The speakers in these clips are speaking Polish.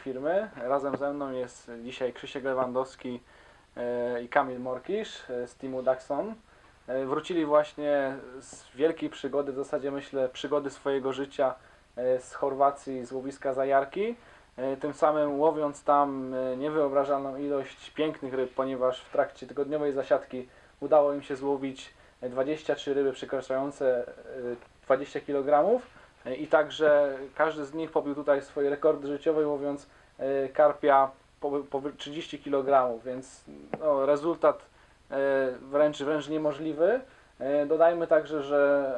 firmy. Razem ze mną jest dzisiaj Krzysiek Lewandowski e, i Kamil Morkisz e, z teamu Daxon. E, Wrócili właśnie z wielkiej przygody, w zasadzie myślę przygody swojego życia z Chorwacji, z łowiska Zajarki. Tym samym łowiąc tam niewyobrażalną ilość pięknych ryb, ponieważ w trakcie tygodniowej zasiadki udało im się złowić 23 ryby przekraczające e, 20 kg. I także każdy z nich pobił tutaj swoje rekordy życiowe, łowiąc e, karpia po, po 30 kg, więc no, rezultat e, wręcz, wręcz niemożliwy. E, Dodajmy także, że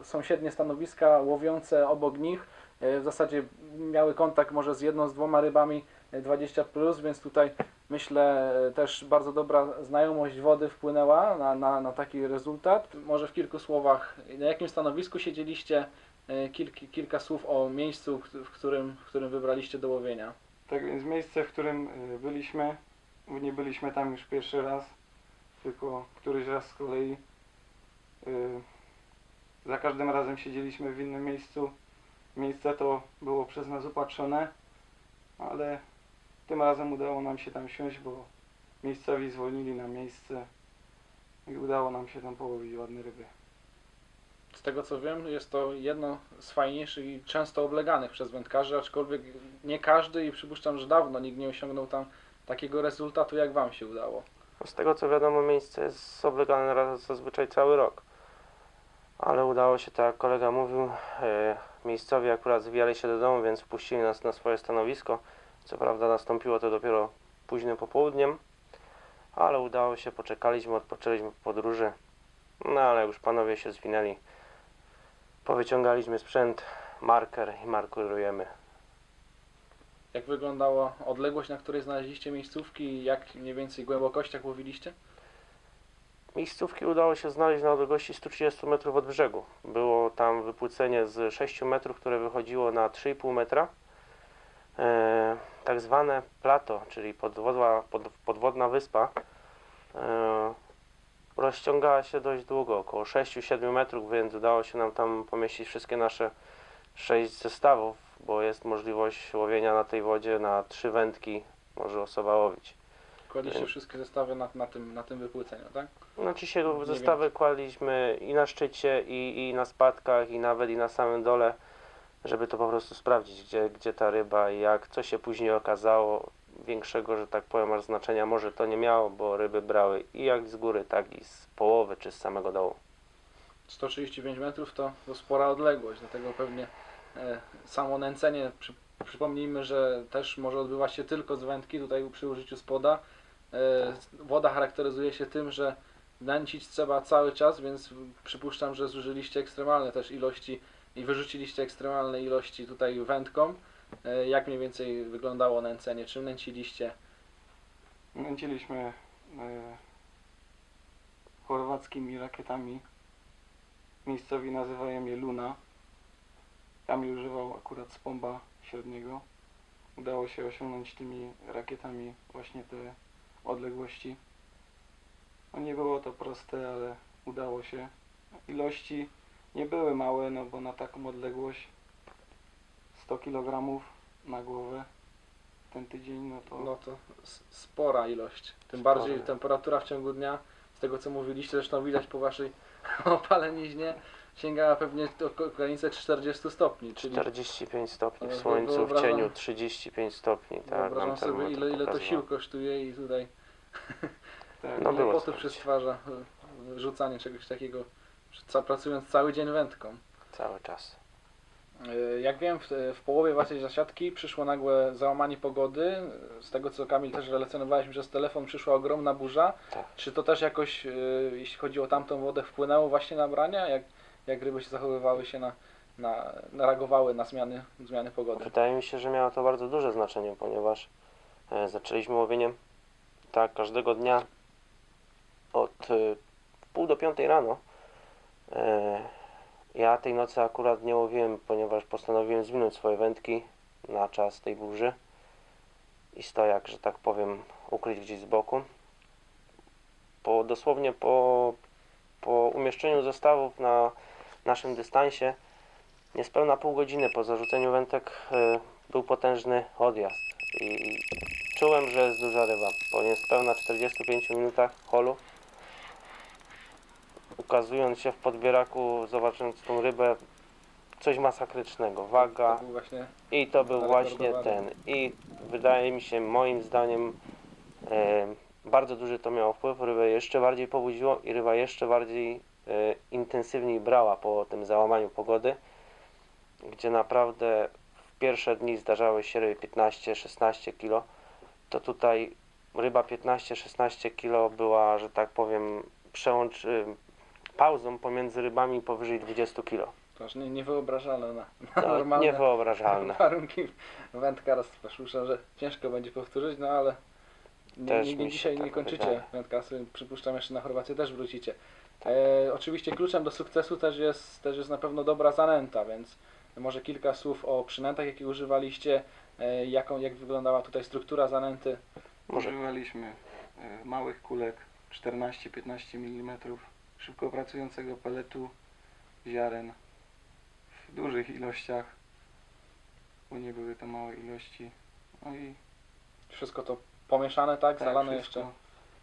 e, sąsiednie stanowiska łowiące obok nich e, w zasadzie miały kontakt może z jedną, z dwoma rybami e, 20, więc tutaj myślę e, też bardzo dobra znajomość wody wpłynęła na, na, na taki rezultat. Może w kilku słowach, na jakim stanowisku siedzieliście, e, kilk, kilka słów o miejscu, w- którym, w którym wybraliście do łowienia. Tak więc miejsce, w którym y, byliśmy, nie byliśmy tam już pierwszy raz, tylko któryś raz z kolei. y, Za każdym razem siedzieliśmy w innym miejscu. Miejsce to było przez nas upatrzone, ale tym razem udało nam się tam siąść, bo miejscowi zwolnili nam miejsce i udało nam się tam połowić ładne ryby. Z tego co wiem, jest to jedno z fajniejszych i często obleganych przez wędkarzy, aczkolwiek nie każdy i przypuszczam, że dawno nikt nie osiągnął tam takiego rezultatu, jak Wam się udało. Z tego co wiadomo, miejsce jest oblegane raz zazwyczaj cały rok. Ale udało się, tak jak kolega mówił, e, miejscowi akurat zwijali się do domu, więc wpuścili nas na swoje stanowisko. Co prawda nastąpiło to dopiero późnym popołudniem, ale udało się, poczekaliśmy, odpoczęliśmy po podróży. No ale już panowie się zwinęli. Powyciągaliśmy sprzęt, marker i markerujemy. Jak wyglądała odległość, na której znaleźliście miejscówki i jak mniej więcej głębokościach łowiliście? Miejscówki udało się znaleźć na odległości 130 metrów od brzegu. Było tam wypłycenie z 6 metrów, które wychodziło na 3,5 metra. E, tak zwane plato, czyli podwodła, pod, podwodna wyspa, e, rozciągała się dość długo, około 6-7 metrów, więc udało się nam tam pomieścić wszystkie nasze 6 zestawów, bo jest możliwość łowienia na tej wodzie na trzy wędki może osoba łowić. Kładliście Nie. wszystkie zestawy na, na, tym, na tym wypłyceniu, tak? No dzisiaj Nie zestawy kładliśmy i na szczycie, i, i na spadkach, i nawet i na samym dole, żeby to po prostu sprawdzić, gdzie, gdzie ta ryba i jak, co się później okazało. Większego, że tak powiem, aż znaczenia może to nie miało, bo ryby brały i jak z góry, tak i z połowy, czy z samego dołu. 135 metrów to, to spora odległość, dlatego pewnie e, samo nęcenie, przy, przypomnijmy, że też może odbywać się tylko z wędki, tutaj przy użyciu spoda. E, woda charakteryzuje się tym, że nęcić trzeba cały czas, więc przypuszczam, że zużyliście ekstremalne też ilości i wyrzuciliście ekstremalne ilości tutaj wędką. E, jak mniej więcej wyglądało nęcenie? Czym nęciliście? Nęciliśmy e, chorwackimi rakietami. Miejscowi nazywają je Luna. Kamil używał akurat spomba średniego. Udało się osiągnąć tymi rakietami właśnie te odległości. No nie było to proste, ale udało się. Ilości nie były małe, no bo na taką odległość 100 kg na głowę ten tydzień, no to No to spora ilość. Tym Spora. bardziej temperatura w ciągu dnia, z tego co mówiliście, zresztą widać po waszej opaleniźnie, sięgała pewnie do granice 40 stopni, czyli 45 stopni w słońcu, w wyobrażam- cieniu 35 stopni, tak wyobrażam sobie ile, ile to sił kosztuje i tutaj tak, No ile potu y, rzucanie czegoś takiego, pracując cały dzień wędką. Cały czas. Y, Jak wiem, w, w połowie waszej zasiadki przyszło nagłe załamanie pogody. Z tego co Kamil też relacjonowałeś przez telefon, przyszła ogromna burza. Tak. Czy to też jakoś, y, jeśli chodzi o tamtą wodę, wpłynęło właśnie na brania? Jak, jak ryby się zachowywały się na, na, na reagowały na zmiany, zmiany pogody? Wydaje mi się, że miało to bardzo duże znaczenie, ponieważ e, zaczęliśmy łowieniem tak każdego dnia od e, pół do piątej rano. Ja tej nocy akurat nie łowiłem, ponieważ postanowiłem zwinąć swoje wędki na czas tej burzy i stojak, że tak powiem, ukryć gdzieś z boku. Po, dosłownie po, po umieszczeniu zestawów na naszym dystansie Niespełna pół godziny po zarzuceniu wędek e, był potężny odjazd i, i czułem, że jest duża ryba. Po niespełna 45 minutach holu, ukazując się w podbieraku, zobacząc tą rybę, coś masakrycznego. Waga, To właśnie i to był właśnie ten. I wydaje mi się, moim zdaniem, e, bardzo duży to miało wpływ. Rybę jeszcze bardziej pobudziło i ryba jeszcze bardziej e, intensywniej brała po tym załamaniu pogody, gdzie naprawdę w pierwsze dni zdarzały się ryby 15-16 kg. To tutaj ryba 15-16 kg była, że tak powiem, przełącz, pauzą pomiędzy rybami powyżej 20 kg. to aż nie, niewyobrażalne na, na No, normalne niewyobrażalne. warunki wędkarstwa. Muszę, że ciężko będzie powtórzyć, no ale nie, Też nie, nie dzisiaj tak nie kończycie wydaje. wędkarsy. Przypuszczam, jeszcze na Chorwację też wrócicie. E, oczywiście kluczem do sukcesu też jest, też jest na pewno dobra zanęta, więc może kilka słów o przynętach, jakie używaliście, e, jaką, jak wyglądała tutaj struktura zanęty. Używaliśmy e, małych kulek 14-15 mm, szybko pracującego peletu, ziaren w dużych ilościach, bo nie były to małe ilości. No i Wszystko to pomieszane, tak? tak, Zalane jeszcze.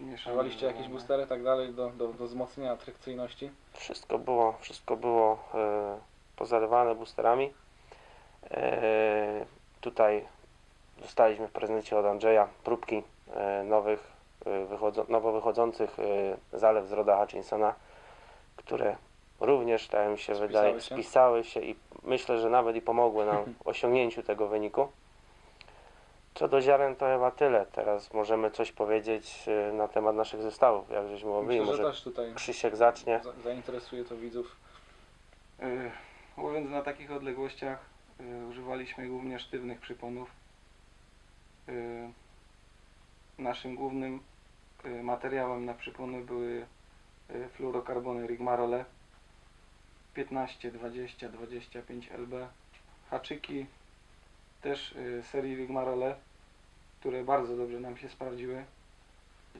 mieszane, Używaliście jakieś boostery tak dalej do, do, do wzmocnienia atrakcyjności. Wszystko było, wszystko było e, pozalewane boosterami. E, tutaj dostaliśmy w prezencie od Andrzeja próbki e, nowych, wychodzo, nowo wychodzących e, zalew z Roda Hutchinsona, które również, tak mi się Spisały wydaje, się? spisały się i myślę, że nawet i pomogły nam w osiągnięciu tego wyniku. Co do ziaren to chyba tyle. Teraz możemy coś powiedzieć e, na temat naszych zestawów, jak żeśmy mówili. Myślę, że Może tutaj Krzysiek zacznie. za- zainteresuje to widzów. Y, Łowiąc na takich odległościach y, używaliśmy głównie sztywnych przyponów. Y, Naszym głównym y, materiałem na przypony były y, fluorokarbony Rigmarole 15, 20, 25 LB. Haczyki też y, serii Rigmarole, które bardzo dobrze nam się sprawdziły.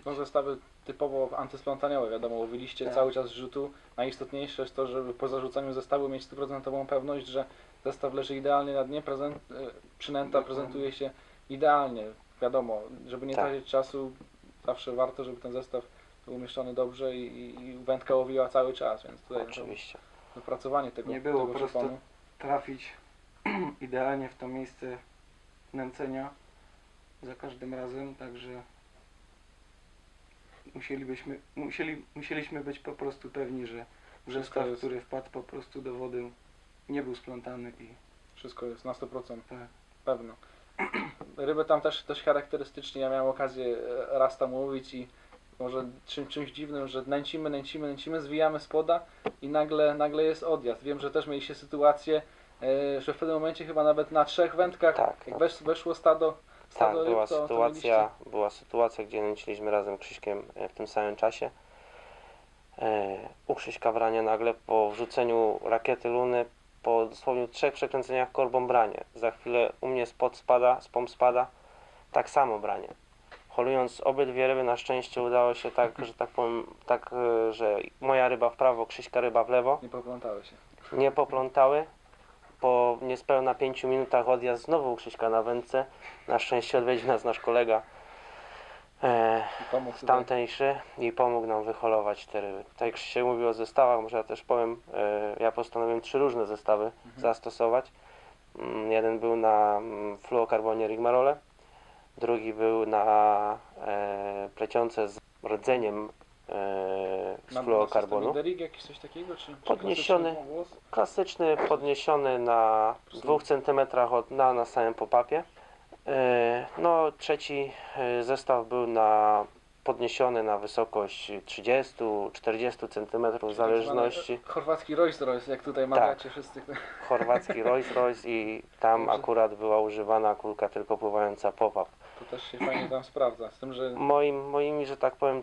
No zestawy typowo antysplątaniowe, wiadomo, łowiliście Tak. cały czas rzutu. Najistotniejsze jest to, żeby po zarzucaniu zestawu mieć stuprocentową pewność, że zestaw leży idealnie na dnie, prezent, przynęta Dokładnie. prezentuje się idealnie. Wiadomo, żeby nie Tak. tracić czasu, zawsze warto, żeby ten zestaw był umieszczony dobrze i, i, i wędka łowiła cały czas, więc tutaj Oczywiście. wypracowanie tego, Nie było tego po prostu przyponu. trafić idealnie w to miejsce nęcenia za każdym razem, także musielibyśmy, musieli, musieliśmy być po prostu pewni, że zestaw, jest- który wpadł po prostu do wody nie był splątany i Wszystko jest na 100%. tak. Pewno. Ryby tam też dość charakterystycznie, ja miałem okazję e, raz tam łowić i może czym, czymś dziwnym, że nęcimy, nęcimy, nęcimy, zwijamy spoda i nagle, nagle jest odjazd. Wiem, że też mieliście sytuację, e, że w pewnym momencie chyba nawet na trzech wędkach, Tak, jak wesz, weszło stado, Tak, stado ryb, była to, to sytuacja, była sytuacja, gdzie nęciliśmy razem Krzyśkiem e, w tym samym czasie. E, u Krzyśka Brania nagle po wrzuceniu rakiety Luny, po dosłownie trzech przekręceniach korbą branie. Za chwilę u mnie spod spada, spom spada, tak samo branie. Holując obydwie ryby, na szczęście udało się tak, że tak powiem, tak, e, że moja ryba w prawo, Krzyśka ryba w lewo. nie poplątały się. nie poplątały. Po niespełna 5 minutach odjazd znowu u Krzyśka na wędce. Na szczęście odwiedził nas nasz kolega e, tamtejszy i pomógł nam wyholować te ryby. Tutaj Krzysiek mówił o zestawach, może ja też powiem, e, ja postanowiłem trzy różne zestawy zastosować. Mm, jeden był na mm, fluokarbonie Rigmarole, drugi był na e, pleciące z rdzeniem e, z Na- na fluokarbonu. Derig jakiś coś takiego? Czy, czy Podniesiony. klasyczny włos? Klasyczny, podniesiony na 2 cm od dna na samym popapie. E, No, trzeci e, zestaw był na podniesiony na wysokość 30-40 cm w zależności. Tak Chorwacki Rolls Royce, jak tutaj mawiacie wszyscy. Chorwacki Rolls Royce i tam Dobrze. akurat była używana kulka tylko pływająca pop-up. To też się fajnie tam sprawdza. Z tym, że Moim, moimi, że tak powiem,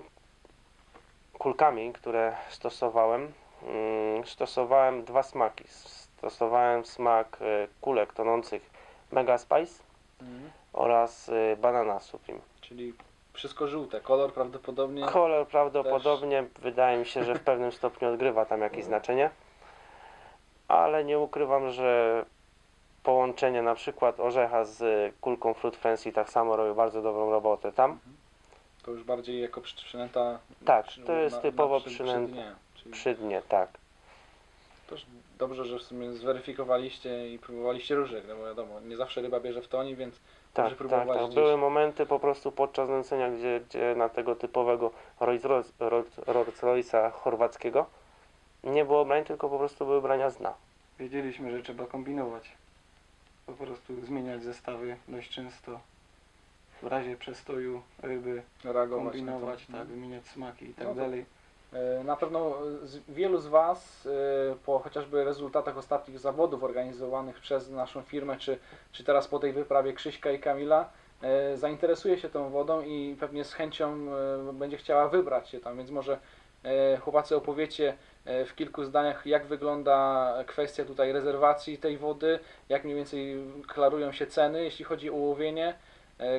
kulkami, które stosowałem, mm, stosowałem dwa smaki. Stosowałem smak e, kulek tonących Mega Spice Mhm. oraz e, Banana Supreme. Czyli wszystko żółte. Kolor prawdopodobnie. Kolor prawdopodobnie wydaje mi się, że w pewnym stopniu odgrywa tam jakieś znaczenie. ale nie ukrywam, że połączenie na przykład orzecha z kulką Fruit Frenzy tak samo robi bardzo dobrą robotę tam. To już bardziej jako przy- przynęta. Tak, przy- to jest typowo przy- przynęta. dnie. Czyli Przy dnie, tak. też dobrze, że w sumie zweryfikowaliście i próbowaliście różnych, no bo wiadomo, nie zawsze ryba bierze w toni, więc Tak, tak, próbować tak. gdzieś. Były momenty po prostu podczas nęcenia, gdzie, gdzie na tego typowego Rolls Royce- Rolls- Rolls Royce'a chorwackiego nie było brań, tylko po prostu były brania z dna. Wiedzieliśmy, że trzeba kombinować. Po prostu zmieniać zestawy dość często. W razie przestoju ryby reagować kombinować, tak, wymieniać smaki i tak No to- dalej. E, Na pewno wielu z Was e, po chociażby rezultatach ostatnich zawodów organizowanych przez naszą firmę, czy, czy teraz po tej wyprawie Krzyśka i Kamila, e, zainteresuje się tą wodą i pewnie z chęcią będzie chciała wybrać się tam, więc może chłopacy opowiecie w kilku zdaniach, jak wygląda kwestia tutaj rezerwacji tej wody, jak mniej więcej klarują się ceny, jeśli chodzi o łowienie,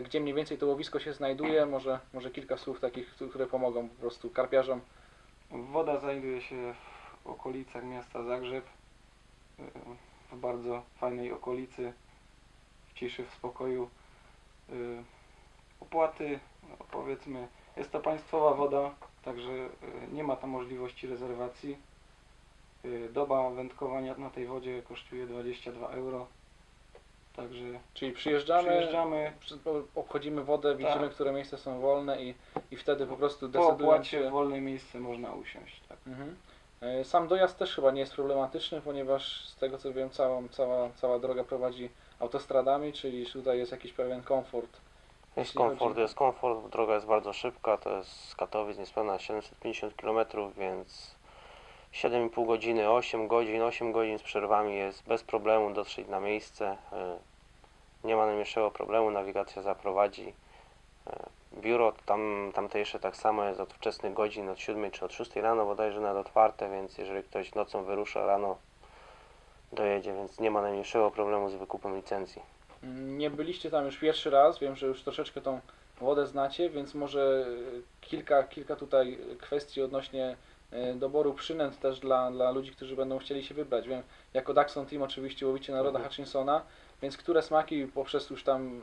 gdzie mniej więcej to łowisko się znajduje, może, może kilka słów takich, które pomogą po prostu karpiarzom Woda znajduje się w okolicach miasta Zagrzeb, y, w bardzo fajnej okolicy, w ciszy, w spokoju. Y, Opłaty, no powiedzmy, jest to państwowa woda, także y, nie ma tam możliwości rezerwacji. Doba wędkowania na tej wodzie kosztuje 22 euro, także Czyli przyjeżdżamy, przyjeżdżamy przy- obchodzimy wodę, widzimy, Tak. które miejsca są wolne i, i wtedy po prostu po decydując opłacie wolne miejsce można usiąść. Tak. Mhm. E, Sam dojazd też chyba nie jest problematyczny, ponieważ z tego co wiem, całą, cała, cała droga prowadzi autostradami, czyli tutaj jest jakiś pewien komfort. Jest Jeśli chodzi- komfort, jest komfort, droga jest bardzo szybka, to jest z Katowic niespełna 750 km, więc 7,5 godziny, 8 godzin, 8 godzin z przerwami jest bez problemu dotrzeć na miejsce. y, Nie ma najmniejszego problemu, nawigacja zaprowadzi. Y, Biuro tam, tamtejsze tak samo jest od wczesnych godzin, od 7 czy od 6 rano bodajże nawet otwarte, więc jeżeli ktoś nocą wyrusza rano, dojedzie, więc nie ma najmniejszego problemu z wykupem licencji. Nie byliście tam już pierwszy raz, wiem, że już troszeczkę tą wodę znacie, więc może e, kilka, kilka tutaj kwestii odnośnie e, doboru przynęt też dla, dla ludzi, którzy będą chcieli się wybrać. Wiem, jako Daxon Team oczywiście łowicie naroda Mhm. Hutchinsona, więc które smaki poprzez już tam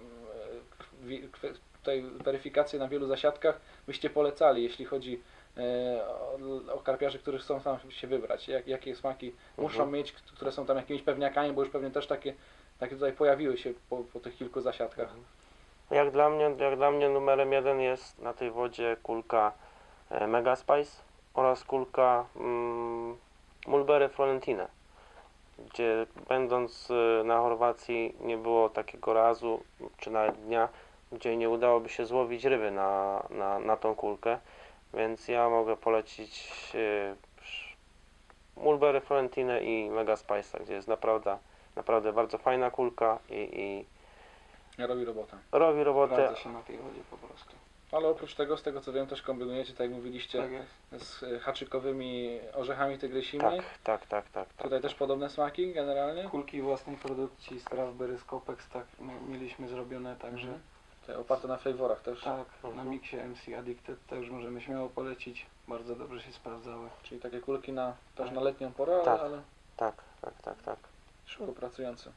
e, tutaj weryfikację na wielu zasiadkach byście polecali, jeśli chodzi e, o, o karpiarzy, którzy chcą tam się wybrać? Jak, jakie smaki muszą Mhm. mieć, które są tam jakimiś pewniakami, bo już pewnie też takie takie tutaj pojawiły się po, po tych kilku zasiadkach. Jak dla mnie, jak dla mnie numerem jeden jest na tej wodzie kulka e, Mega Spice oraz kulka mm, Mulberry Florentine, gdzie będąc e, na Chorwacji nie było takiego razu, czy nawet dnia, gdzie nie udałoby się złowić ryby na, na, na tą kulkę, więc ja mogę polecić sz- Mulberry Florentine i Mega Spice, gdzie jest naprawdę, naprawdę bardzo fajna kulka i, i Robi robotę. robi robotę Sprawdza się na tej wodzie po prostu. Ale oprócz tego, z tego co wiem, też kombinujecie, tak jak mówiliście, Tak z e, haczykowymi orzechami tygrysimi. Tak, tak, tak, tak, tak. Tutaj też podobne smaki generalnie. Kulki własnej produkcji, Strawberry Scopex, tak mi- mieliśmy zrobione, także Mhm. Tutaj oparte na flavorach też. tak, na Mhm. miksie MC Addicted też możemy śmiało polecić. Bardzo dobrze się sprawdzały. Czyli takie kulki na, też Tak. na letnią porę, ale, Tak. ale Tak, tak, tak, tak. szybko pracujące.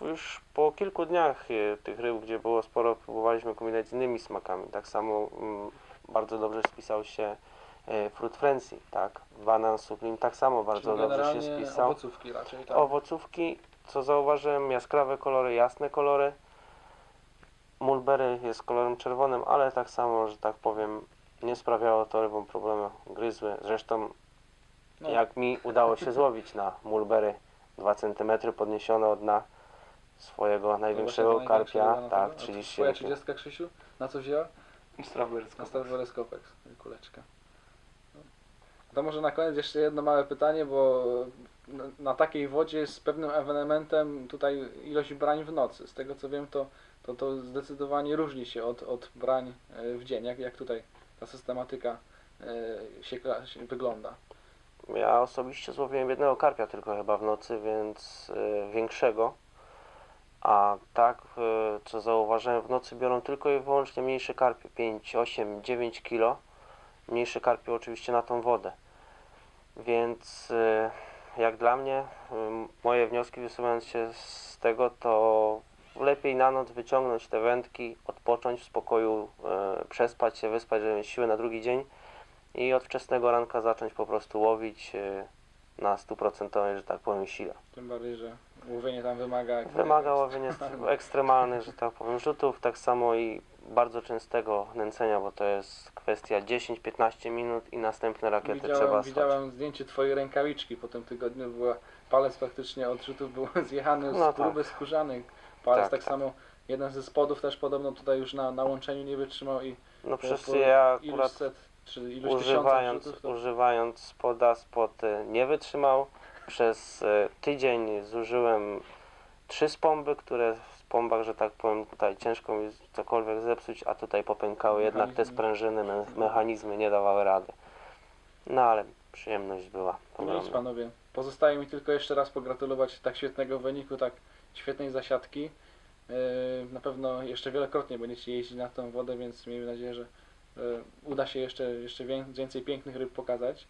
Już po kilku dniach e, tych ryb, gdzie było sporo, próbowaliśmy kombinować z innymi smakami. Tak samo mm, bardzo dobrze spisał się e, Fruit Frenzy, tak. Banan Supreme tak samo bardzo Czyli dobrze się spisał. owocówki raczej, tak. Owocówki, co zauważyłem, jaskrawe kolory, jasne kolory. Mulberry jest kolorem czerwonym, ale tak samo, że tak powiem, nie sprawiało to rybom problemu. Gryzły. Zresztą No. jak mi udało się złowić na mulberry 2 cm podniesione od dna swojego największego karpia, tak, tego? A 30 Twoja 30 Krzysiu? Na co wzięła? Strawberry Na. Star Scopex, kuleczka. No. To może na koniec jeszcze jedno małe pytanie, bo na, na takiej wodzie jest pewnym ewenementem tutaj ilość brań w nocy. Z tego co wiem, to, to, to zdecydowanie różni się od, od brań e, w dzień. Jak, jak tutaj ta systematyka e, się, się wygląda? Ja osobiście złowiłem jednego karpia tylko chyba w nocy, więc y, większego. A tak, y, co zauważyłem, w nocy biorą tylko i wyłącznie mniejsze karpie, 5, 8, 9 kilo. Mniejsze karpie oczywiście na tą wodę. Więc y, jak dla mnie, moje wnioski wysuwając się z tego, to lepiej na noc wyciągnąć te wędki, odpocząć w spokoju, e, przespać się, wyspać, żeby mieć siłę na drugi dzień i od wczesnego ranka zacząć po prostu łowić e, na stuprocentowej, że tak powiem, sile. Tym bardziej, że łowienie tam wymaga... Wymaga łowienia ekstremalnych, że tak powiem, rzutów, tak samo i bardzo częstego nęcenia, bo to jest kwestia 10-15 minut i następne rakiety trzeba Widziałem, stać. widziałem zdjęcie twojej rękawiczki po tym tygodniu, była palec faktycznie od rzutów był zjechany No z próby skórzanych. Palec tak, Tak, tak. samo, jeden ze spodów też podobno tutaj już na, na łączeniu nie wytrzymał i No po- przecież ja akurat set, używając, rzutów, to używając spoda, spod y, nie wytrzymał. Przez y, tydzień zużyłem trzy spomby, które w spombach, że tak powiem, tutaj ciężko mi cokolwiek zepsuć, a tutaj popękały jednak te sprężyny, me, mechanizmy nie dawały rady. No ale przyjemność była. No nic panowie, pozostaje mi tylko jeszcze raz pogratulować tak świetnego wyniku, tak świetnej zasiadki. Yy, Na pewno jeszcze wielokrotnie będziecie jeździć na tą wodę, więc miejmy nadzieję, że yy, uda się jeszcze, jeszcze wię- więcej pięknych ryb pokazać.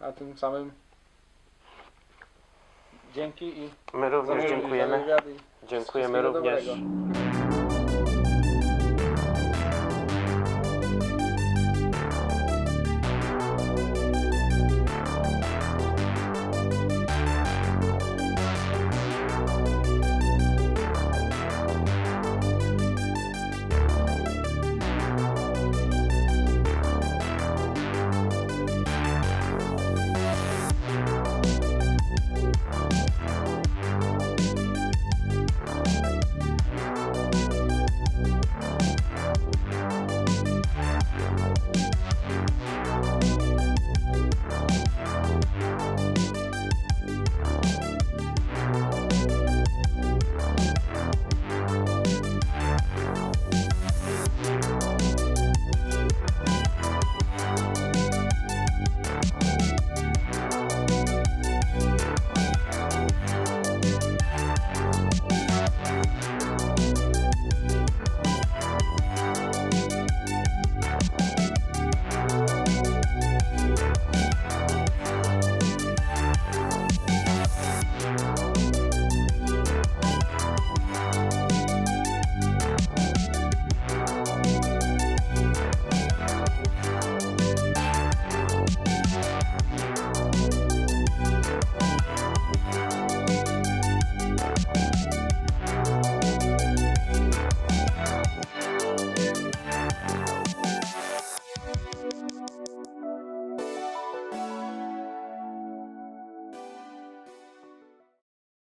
A tym samym dzięki i My również dziękujemy. Dziękujemy również.